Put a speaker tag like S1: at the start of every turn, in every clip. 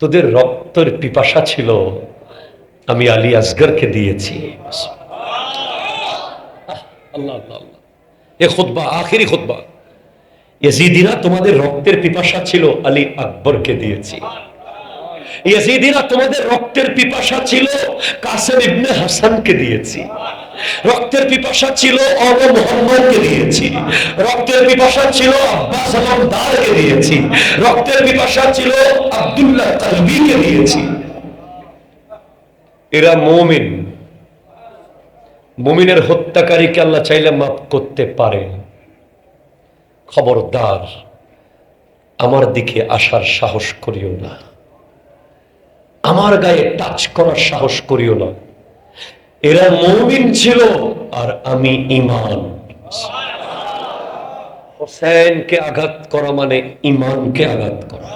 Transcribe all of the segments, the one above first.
S1: তোদের রক্তের পিপাসা ছিল আমি আলী আসগরকে দিয়েছি। আল্লাহ আল্লাহ আল্লাহ। এ খুতবা আখেরি খুতবা। ইয়াজিদিরা তোমাদের রক্তের পিপাসা ছিল আলী আকবরকে দিয়েছি। ইয়াজিদিরা তোমাদের রক্তের পিপাসা ছিল কাসেম ইবনে হাসানকে দিয়েছি। রক্তের পিপাসা ছিল অব মোহাম্মদকে দিয়েছি। রক্তের পিপাসা ছিল আব্বাস দারকে দিয়েছি। রক্তের পিপাসা ছিল আব্দুল্লাহ তালবিকে দিয়েছি। এরা মুমিন। মুমিনের হত্যাকারীকে আল্লাহ চাইলে মাফ করতে পারে। খবরদার, আমার দিকে আসার সাহস করিও না। আমার গায়ে টাচ করার সাহস করিও না। এরা মৌমিন ছিল আর আমি ইমান হোসেনকে আঘাত করা মানে ইমানকে আঘাত করা।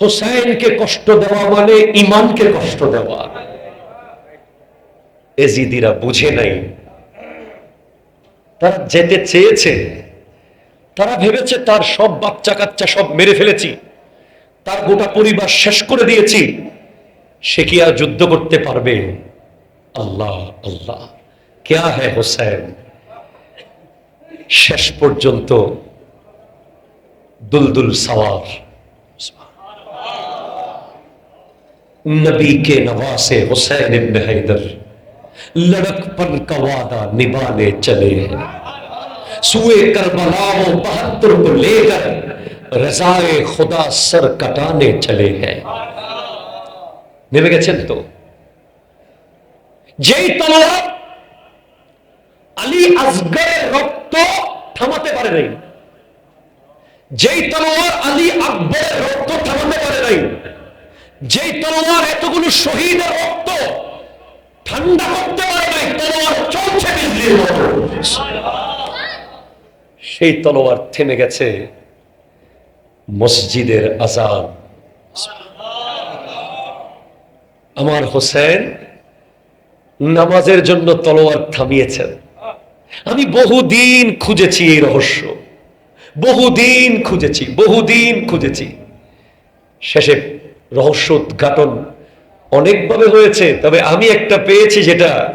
S1: হোসেনকে কষ্ট দেওয়া মানে ইমানকে কষ্ট দেওয়া। এজিদিরা বুঝে নাই। তারা যেতে চেয়েছে। তারা ভেবেছে, তার সব বাচ্চা কাচ্চা সব মেরে ফেলেছি। তার গোটা পরিবার শেষ করে দিয়েছি। সে কি আর যুদ্ধ করতে পারবে? اللہ اللہ۔ کیا ہے حسین؟ শেষ دل دلدل سوار۔ نبی کے نواسے حسین ابن حیدر۔ لڑک پن کا وعدہ نبانے چلے ہیں۔ سوئے کربلا و بہتر کو لے کر رضا خدا سر کٹانے چلے ہیں۔ نبی کے چل تو۔ যেই তলোয়ার আলী আসগরের রক্ত থামাতে পারে নাই, যেই তলোয়ার আলী আকবরের রক্ত থামাতে পারে নাই, যেই তলোয়ার এতগুলো শহীদের রক্ত ঠান্ডা করতে পারে নাই, তলোয়ার চলছে সেই তলোয়ার থেমে গেছে মসজিদের আজান। আমার হোসেন নামাজের জন্য তলোয়ার থামিয়েছেন। আমি বহুদিন খুঁজেছি এই রহস্য। বহুদিন খুঁজেছি বহুদিন খুঁজেছি। শেষে রহস্য উদ্ঘাটন অনেকভাবে হয়েছে, তবে আমি একটা পেয়েছি যেটা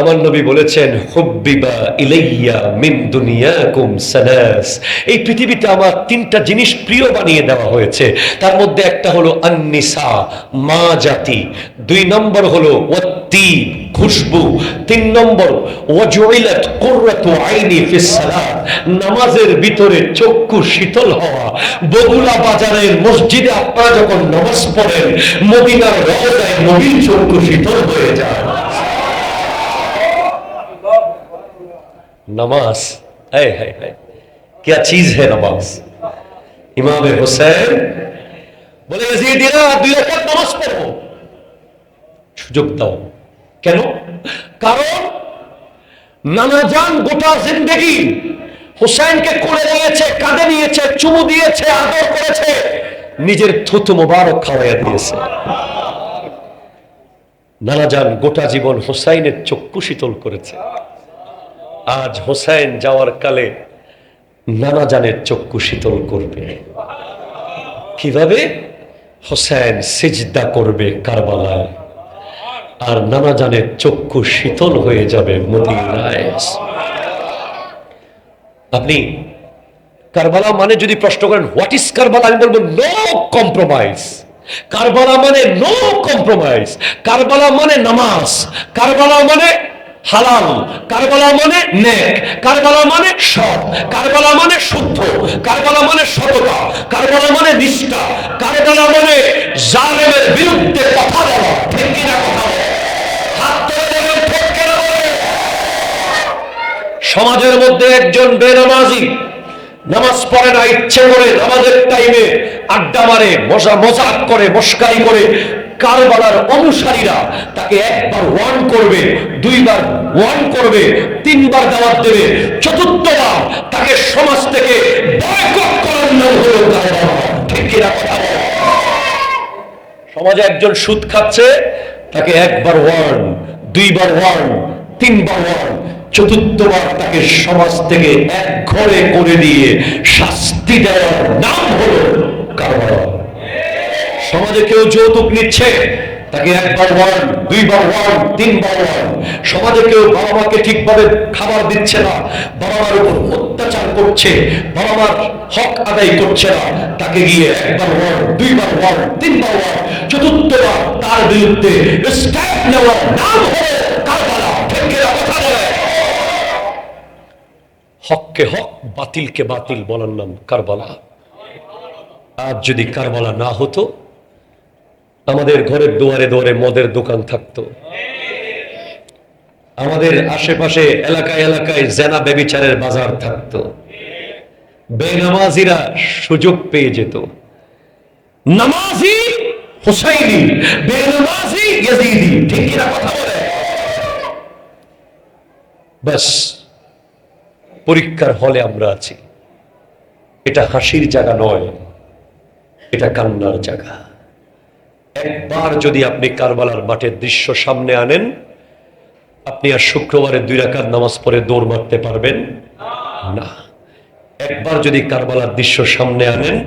S1: আমার নবী বলেছেন, হুব্বিবা ইলাইয়া মিন দুনিয়াকুম সালাস। এই পৃথিবীতে আমার তিনটা জিনিস প্রিয় বানিয়ে দেওয়া হয়েছে। তার মধ্যে একটা হলো আন্নিসা, মা জাতি। দুই নম্বর হলো ওয়াত্তি খুশবু। তিন নম্বর, ওয়াজুইলাত কুররাতু আইনি ফিস সালাত। নামাজের ভিতরে চক্ষু শীতল হওয়া। বগুলা বাজারের মসজিদে আপনারা যখন নামাজ পড়েন, মদিনার রওজায় নবীর চক্ষু শীতল হয়ে যায়। नमाज है है है क्या चीज है नमाज ইমাম হোসেন বলে ইয়াজিদিরা দুই রাকাত নামাজ পড়বো সুযোগ দাও কেন কারণ নানা জান গোটা জিন্দেগি হোসেনকে করে নিয়েছে কাঁধে নিয়েছে চুমু দিয়েছে আদর করেছে নিজের থুতু মোবারক খাওয়াইয়া দিয়েছে নানা জান গোটা জীবন হোসাইনের চক্ষু শীতল করেছে আজ হোসেন যাওয়ার কালে নানা জানের চক্ষু শীতল করবে। কীভাবে? হোসেন সিজদা করবে কারবালায়। আর নানা জানের চক্ষু শীতল হয়ে যাবে মদিনায়। আপনি কারবালা মানে যদি প্রশ্ন করেন হোয়াট ইজ কারবালা? আমি বলব নো কম্প্রোমাইজ কারবালা মানে নো কম্প্রোমাইজ কারবালা মানে নামাজ। কারবালা মানে হালাল। কারবালা মানে নেক, কারবালা মানে সৎ, কারবালা মানে শুদ্ধ, কারবালা মানে সততা, কারবালা মানে নিষ্ঠা, কারবালা মানে জালেমের বিরুদ্ধে কথা বলা, ঠিক কিনা কথা বলা। বলে। সমাজের মধ্যে একজন বেনামাজি, নামাজ পড়ে না, ইচ্ছে করে নামাজের টাইমে আড্ডা মারে, মজা মজাক করে মস্কারি করে কারবালার অনুসারীরা তাকে একবার ওয়ান করবে, দুইবার ওয়ান করবে, তিনবার দাওয়াত দেবে, চতুর্থবার তাকে সমাজ থেকে বয়কট করার নাম ঠিক? সমাজে একজন সুদ খাচ্ছে, তাকে একবার ওয়ার্ন দুইবার ওয়ার্ন তিনবার ওয়ার্ন চতুর্থবার তাকে সমাজ থেকে এক ঘরে করে দিয়ে শাস্তি দেওয়ার নাম হলো কারবার সমাজে কেউ যৌতুক নিচ্ছে, তাকে একবার ওয়ান দুইবার ওয়ান তিনবার ওয়ান সমাজে কেউ বাবা মাকে ঠিকভাবে খাবার দিচ্ছে না বাবা মার উপর অত্যাচার করছে বাবা মার হক আদায় করছে না, তাকে গিয়ে একবার ওয়ান দুইবার ওয়ান তিনবার ওয়ান চতুর্থবার তার বিরুদ্ধে স্ট্যাপ নেওয়ার নাম হককে হক, বাতিলকে বাতিল বলার নাম কারবালা। আর যদি কারবালা না হতো আমাদের ঘরের দুয়ারে দুয়ারে মদের দোকান থাকতো। আমাদের আশেপাশে এলাকায় এলাকায় জেনা বেবিচারের বাজার থাকতো। বেনামাজিরা সুযোগ পেয়ে যেত। নামাজি হুসাইনি, বেনামাজি ইয়াজিদি, ঠিক কথা বলে? বাস, পরীক্ষার হলে আমরা আছি। এটা হাসির জায়গা নয়, এটা কান্নার জায়গা। একবার যদি আপনি কারবালার মাঠের দৃশ্য সামনে আনেন, আপনি আর শুক্রবারে দুই রাকাত নামাজ পড়ে দৌড় মারতে পারবেন? না। একবার যদি কারবালার দৃশ্য সামনে আনেন,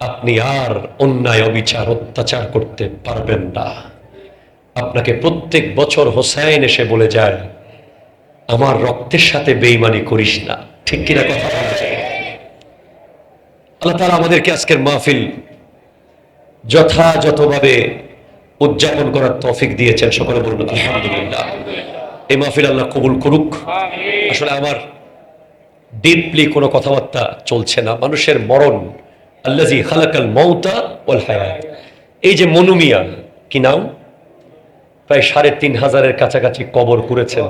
S1: আপনি আর অন্যায়, অবিচার, অত্যাচার করতে পারবেন না। আপনাকে প্রত্যেক বছর হোসাইন এসে বলে যায়, আমার রক্তের সাথে বেইমানি করিস না। ঠিক কিনা কথা বলা আল্লাহ তালা আমাদেরকে আজকের মাহফিল যথাযথভাবে উদযাপন করার তৌফিক দিয়েছেন সকলে বলুন, আলহামদুলিল্লাহ। এই মাহফিল আল্লাহ কবুল করুক। আসলে আমার ডিপলি কোনো কথাবার্তা চলছে না। মানুষের মরণ আল্লাজি খালাকাল মৌতা ওয়াল হায়াত এই যে মনুমিয়া, কি নাম? প্রায় সাড়ে তিন হাজারের কাছাকাছি কবর করেছেন।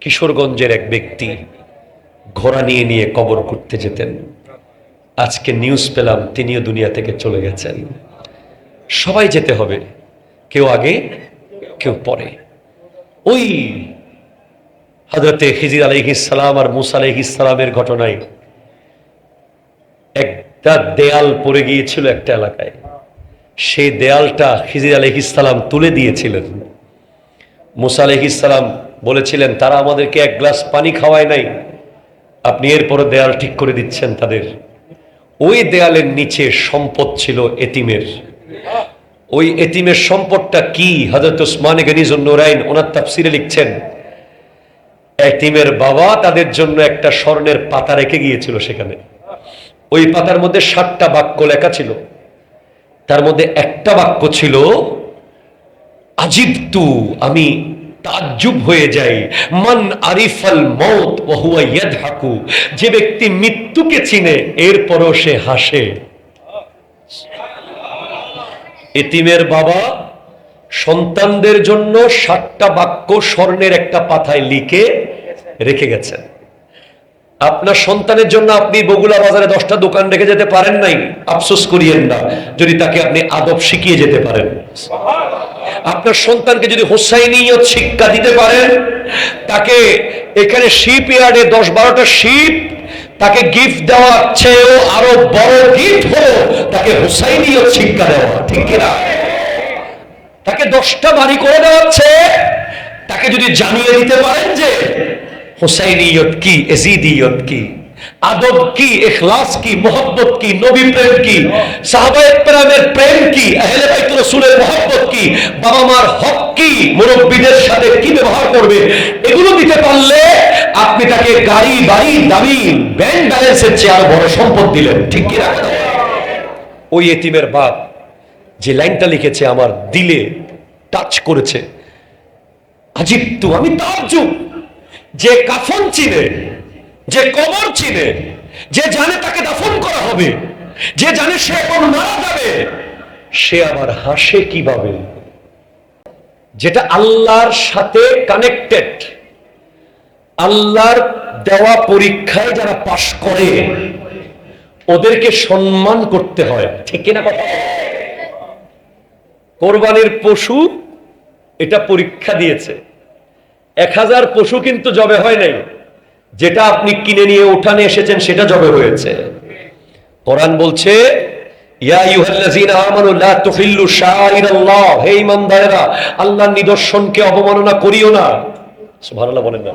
S1: কিশোরগঞ্জের এক ব্যক্তি ঘোড়া নিয়ে নিয়ে কবর করতে যেতেন। আজকে নিউজ পেলাম, তিনিও দুনিয়া থেকে চলে গেছেন। সবাই যেতে হবে, কেউ আগে, কেউ পরে। ওই হজরতে খিজির আলহিসাম আর মুসা আলহিসামের ঘটনায় একটা দেয়াল পড়ে গিয়েছিল একটা এলাকায়। সেই দেয়ালটা খিজির আলহিসাম তুলে দিয়েছিলেন। মুসা আলহিসাম বলেছিলেন, তারা আমাদেরকে এক গ্লাস পানি খাওয়ায় নাই। আপনি এরপরে দেয়াল ঠিক করে দিচ্ছেন তাদের। ওই দেয়ালের নিচে সম্পদ ছিল এতিমের। ওই এতিমের সম্পদটা কি? হজরত উসমান গনিজুল নুরাইন ওনার তাফসিরে লিখছেন, এতিমের বাবা তাদের জন্য একটা স্বর্ণের পাতা রেখে গিয়েছিল সেখানে। ওই পাতার মধ্যে ষাটটা বাক্য লেখা ছিল। তার মধ্যে একটা বাক্য ছিল, আজিবতু, আমি তাজ্জুব হয়ে যায়। মান আরিফাল মত ওহুয়া যে ব্যক্তি মৃত্যুকে চিনে, এরপরও সে হাসে। এতিমের বাবা সন্তানদের জন্য সাতটা বাক্য স্বর্ণের একটা পাথায় লিখে রেখে গেছেন। আপনার সন্তানের জন্য আপনি বগুলা বাজারে দশটা দোকান রেখে যেতে পারেন নাই, আফসোস করিয়েন না, যদি তাকে আপনি আদব শিখিয়ে যেতে পারেন। আপনার সন্তানকে যদি হোসাইনিয়ত শিক্ষা দিতে পারেন, তাকে এখানে শিপ ইয়ার্ডে দশ বারোটা শিপ, তাকে গিফট দেওয়ার চেয়েও আরও বড় গিফট হলো তাকে হোসাইনিয়ত শিক্ষা দেওয়া, ঠিক কিনা তাকে দশটা বাড়ি করে দেওয়াচ্ছে তাকে যদি জানিয়ে দিতে পারেন যে হোসাইনিয়ত কি, এজিদিয়ত কি? আদব কি ইখলাস কি, মোহব্বত কি, নবী প্রেম কি? সাহাবায়ে প্রেম কি, আহলে বাইত রাসূলের মোহব্বত কি? বাবা মার হক কি? মুরব্বিদের সাথে কি ব্যবহার করবে? এগুলো দিতে পারলে আপনি তাকে গাড়ি, বাড়ি দামি ব্যাংক ব্যালেন্সের চেয়ে আরও বড় সম্পদ দিলেন। ঠিক কি না? ওই এতিমের বাপ যে লাইনটা লিখেছে, আমার দিলে টাচ করেছে। আজিব তু, আমি তাজ্জুব। যে কাফন চিনে, যে কবর চিনে, যে জানে তাকে দাফন করা হবে, যে জানে সে এখন মারা যাবে, সে আবার হাসে কীভাবে? যেটা আল্লাহর সাথে কানেক্টেড আল্লাহর দেওয়া পরীক্ষায় যারা পাশ করে, ওদেরকে সম্মান করতে হয়। ঠিক কিনা কথা? কোরবানির পশু এটা পরীক্ষা দিয়েছে। এক হাজার পশু কিন্তু জবে হয় নাই। যেটা আপনি কিনে নিয়ে উঠানে এসেছেন, সেটা জবে হয়েছে। কোরআন বলছে আল্লাহর নিদর্শনকে অবমাননা করিও না। বলেন না।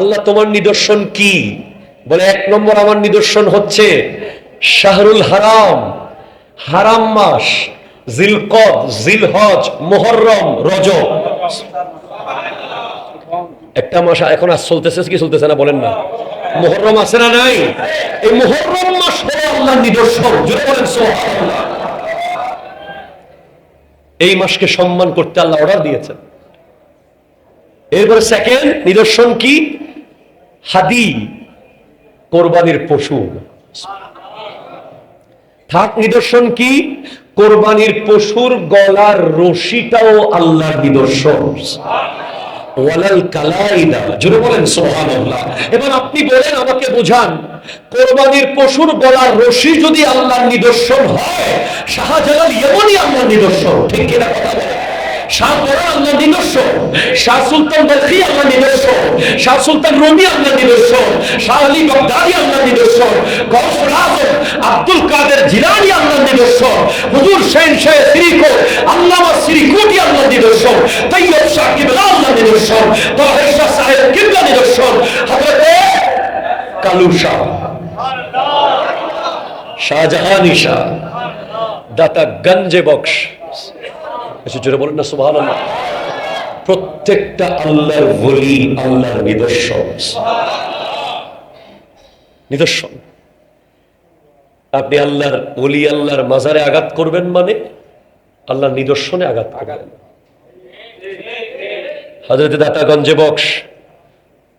S1: আল্লাহ, তোমার নিদর্শন কি? বলে, এক নম্বর আমার নিদর্শন হচ্ছে শাহরুল হারাম হারাম মাস, জিলকদ, জিলহজ, মোহররম, রজব। একটা মাস এখন আর চলতেছে কি চলতেছে না বলেন না। মোহররম আছে না নাই? এই মোহররম মাস হলো আল্লাহর নিদর্শন। জোরে বলেন। এই মাসকে সম্মান করতে আল্লাহ অর্ডার দিয়েছেন। এরপরে সেকেন্ড নিদর্শন কি? হাদি, কোরবানির পশু। থাক, নিদর্শন কি? কোরবানির পশুর গলার রশিটাও আল্লাহর নিদর্শন। ওয়ালাল কালাইদা। জোরে বলেন, সুবহানাল্লাহ। এবার আপনি বলেন, আমাকে বোঝান। কোরবানির পশুর গলার রশি যদি আল্লাহর নিদর্শন হয়, শাহজালাল এমনই আল্লাহর নিদর্শন। ঠিক কিনা কথা বলেন? শাহ বড় আল্লাহ নিদর্শন। শাহ সুলতান বলখি আল্লাহ নিদর্শন। শাহ সুলতান রুমি আল্লাহ নিদর্শন। শাহ আলী বগদাদি আল্লাহ নিদর্শন। আজম আব্দুল কাদের জিলানি আল্লাহ নিদর্শন। হুজুর শেন শাহ সিরিকো, আল্লামা সিরিকুটি আল্লাহ নিদর্শন। তৈয়ব শাহ কিবলা আল্লাহ নিদর্শন। তাহের শাহ সাহেব কিবলা নিদর্শন। হযরতে কালু শাহ। শাহজাহানি শাহ। দাতা গঞ্জে বক্স। একটু জোরে বলেন না, সুবহানাল্লাহ। প্রত্যেকটা আল্লাহর বলি আল্লাহর নিদর্শন। নিদর্শন। আপনি আল্লাহর ওলি, আল্লাহর মাজারে আঘাত করবেন মানে? আল্লাহর নিদর্শনে আঘাত করবেন। হাজরত দাতাগঞ্জে বক্স,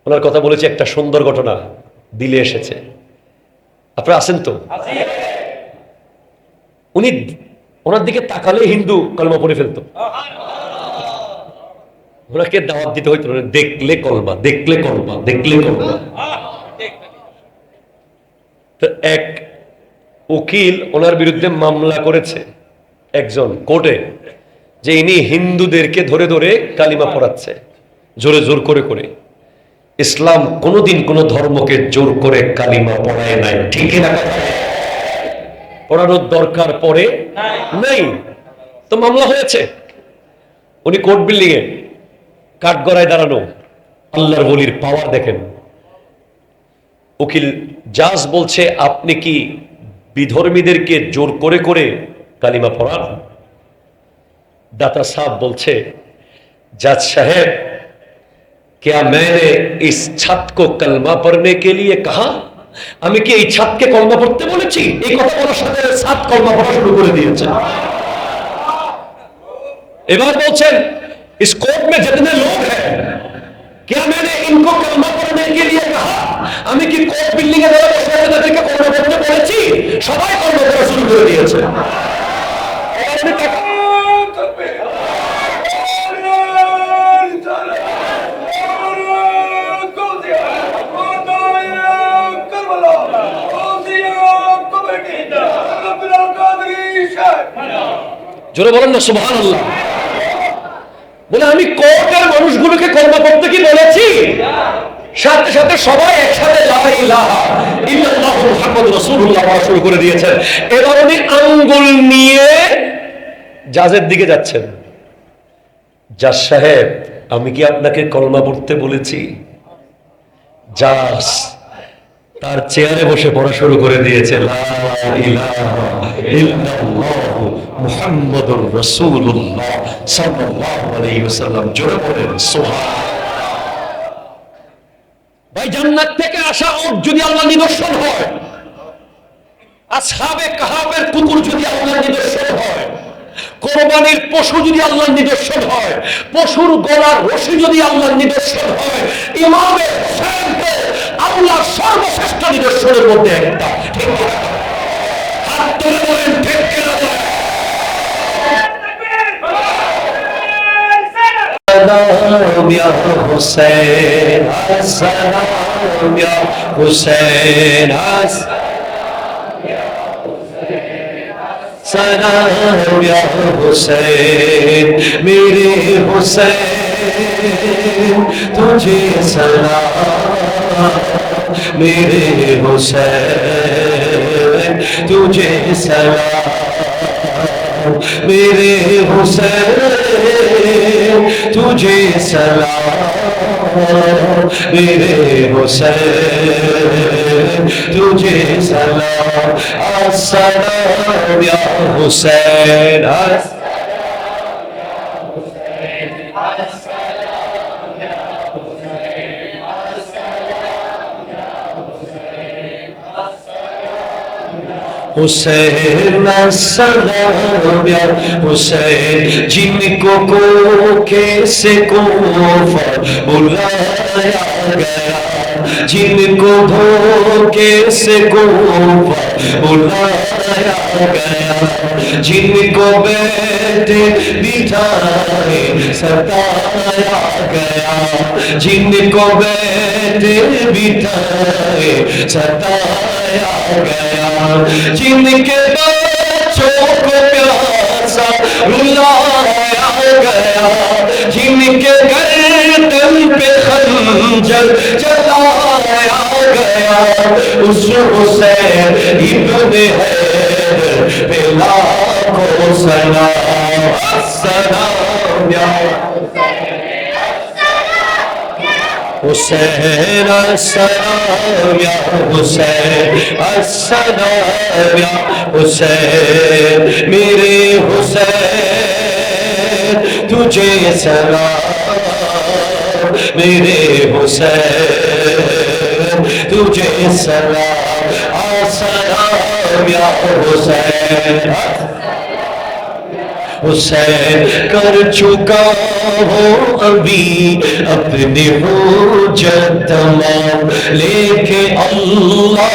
S1: ওনার কথা বলেছি, একটা সুন্দর ঘটনা দিলে এসেছে। আপনারা আছেন তো? উনি ওনার দিকে তাকালে হিন্দু কলমা পড়ে ফেলতো। ওনাকে দাওয়াত দিতে হইতো দেখলে কলমা দেখলে কলমা দেখলে কলমা। এক উকিল ওনার বিরুদ্ধে মামলা করেছে একজন কোর্টে, যে ইনি হিন্দুদেরকে ধরে ধরে কালিমা পড়াচ্ছে, জোরে জোর করে করে। ইসলাম কোনোদিন কোনো ধর্মকে জোর করে কালিমা পড়ায় নাই ঠিক পড়ানোর দরকার পড়ে নাই। তো মামলা হয়েছে। উনি কোর্ট বিল্ডিং এ কাঠগড়ায় দাঁড়ানো, আল্লাহর বলির পাওয়ার দেখেন। উকিল, জাজ বলছে, আপনি কি বিধর্মীদেরকে জোর করে করে কালিমা পড়ান দাতা সাহেব বলছে জাজ সাহেব क्या मैंने इस छत को कलमा पढ़ने के लिए कहा আমি কি এই ছাদকে কলমা পড়তে বলেছি এই কথা বলার সাথে সাত কলমা পড়া শুরু করে দিয়েছে এবার বলছেন इस कोर्ट में जितने लोग हैं क्या मैंने इनको कलमा पढ़ने के लिए कहा আমি কি কোর্ট বিল্ডিং এ যারা বসে আছে তাদেরকে কলমা পড়তে বলেছি? সবাই কলমা পড়া শুরু করে দিয়েছে। জোরে বলেন না সুবহান আল্লাহ বলে আমি কোর্টের মানুষগুলোকে কলমা পড়তে কি বলেছি? সাথে সাথে সবাই একসাথে শুরু করে দিয়েছেন। এবার উনি আঙ্গুল নিয়ে জাজের দিকে যাচ্ছেন। জাজ সাহেব, আমি কি আপনাকে কলমা পড়তে বলেছি? তার চেয়ারে বসে পড়া শুরু করে দিয়েছে। ইল্লাল্লাহু ভাই, জান্নাত থেকে আসা ওট যদি আল্লাহ নিদর্শন হয়, আসহাবে কাহাবের কুকুর যদি আল্লাহর নিদর্শন হয়, কোরবানির পশু যদি আল্লাহর নিদর্শন হয়, পশুর গলার রশি যদি আল্লাহর নিদর্শন হয়, ইমামের হুসাইনকে আল্লাহর সর্বশ্রেষ্ঠ নিদর্শনের মধ্যে একটা। ঠিক হাত তুলে বলেন ঠিক কিনা বলেন? السلام يا حسين السلام يا حسين سلام يا حسين میرے حسین تجھے سلام میرے حسین تجھے سلام میرے حسین तुझे सलाम मेरे हुसैन तुझे सलाम अस्सलाम या हुसैन حسین السلام یا حسین جن کو کو کیسے کوفر بلایا گیا جن کو دھوکے سے کوفر بلایا گیا جن کو بیٹھے بٹھائے ستایا گیا جن کو بیٹھے بٹھائے ستایا گیا جن کے بچوں کو پیاسا رلایا گیا، جن کے گردن پہ خنجر چلایا گیا، اس حسین ابن حیدر پہ لاکھوں سلام السلام یا حسین حسین السلام، یا حسین السلام، یا حسین، میرے حسین، تجھے سلام، میرے حسین، تجھے سلام السلام یا حسین۔ حسین کر چکا ہو ابھی اپنے ہو جب لے کے اللہ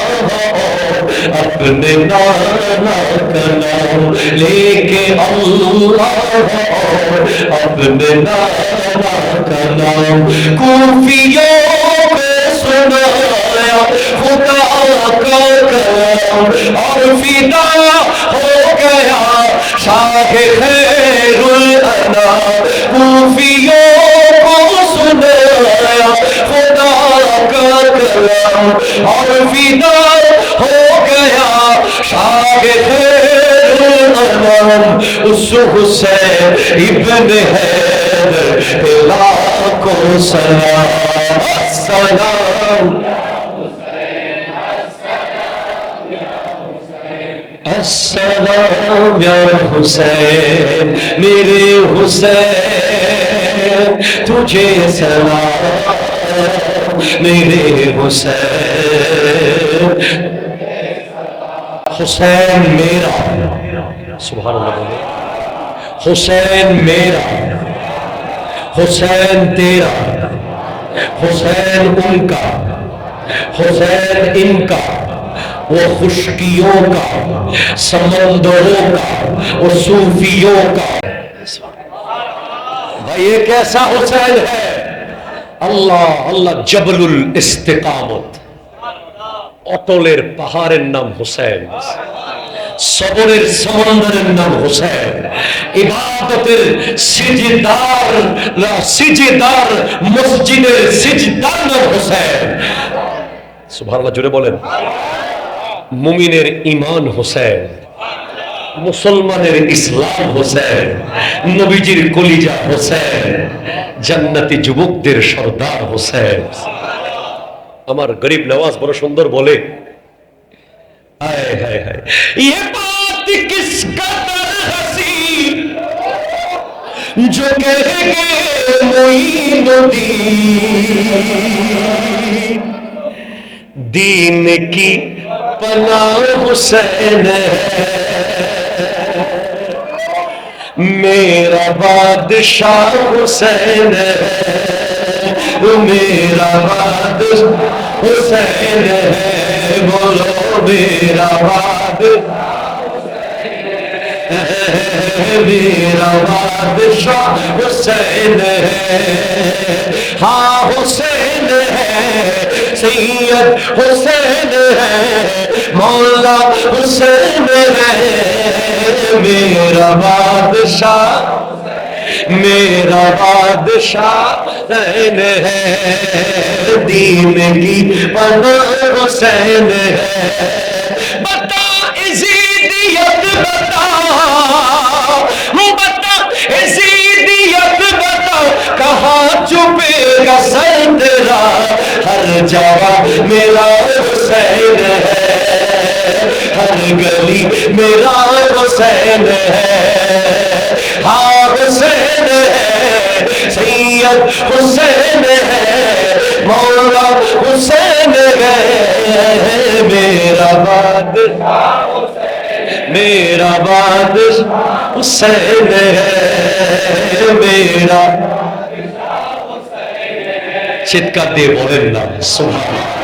S1: اپنے نانا کا نام۔ لے کے اللہ اپنے نانا کا نام۔ کوفیوں میں سنا۔ خدا کا کرم اور فدا ہو گیا شاہ خیر الانا کوفیوں کو سنایا خدا کا کرم اور فدا ہو گیا شاہ خیر الانا اس حسین ابن ہے کو سلام سلام السلام یا حسین، میرے حسین، تجھے سلام، میرے حسین۔ حسین میرا۔ سبحان اللہ۔ حسین میرا۔ حسین تیرا۔ حسین ان کا۔ حسین ان کا۔ वो खुशकियों का समंदरों का वो सूफियों का भाई ये कैसा हुसैन है আল্লাহ আল্লাহ জবলুল ইস্তেকামত অটলের পাহাড়ের নাম হোসেন সবরের সমন্দরের নাম হোসেন ইবাদতের সিজদার সিজদার মসজিদের সিজদার নাম হোসেন সুবহানাল্লাহ জুড়ে বলেন মুমিনের ইমান হোসেন মুসলমানের ইসলাম হোসেন নবীজির কলিজা হোসেন জান্নাতি যুবকদের সর্দার হোসেন আমার গরিব নওয়াজ বড় সুন্দর বলে হায় হায় হায় ये बात دین کی پناہ حسین ہے۔ میرا بادشاہ حسین ہے۔ میرا بادشاہ حسین ہے۔ بولو، میرا باد میرا بادشاہ حسین ہے۔ ہاں حسین ہے۔ سید حسین ہے، مولا حسین ہے۔ میرا بادشاہ میرا بادشاہ حسین ہے۔ دین کی بنا حسین ہے۔ بتا ازیدیت بتا۔ بتا بتا۔ کہاں چھپے گا سر؟ ہر جاوا میرا حسین ہے۔ ہر گلی میرا حسین ہے۔ ہاں حسین ہے۔ سید حسین ہے۔ مولا حسین ہے۔ میرا باد میرا باد حسین ہے۔ میرا চিৎকার দিয়ে বলেন না। সুবহানাল্লাহ।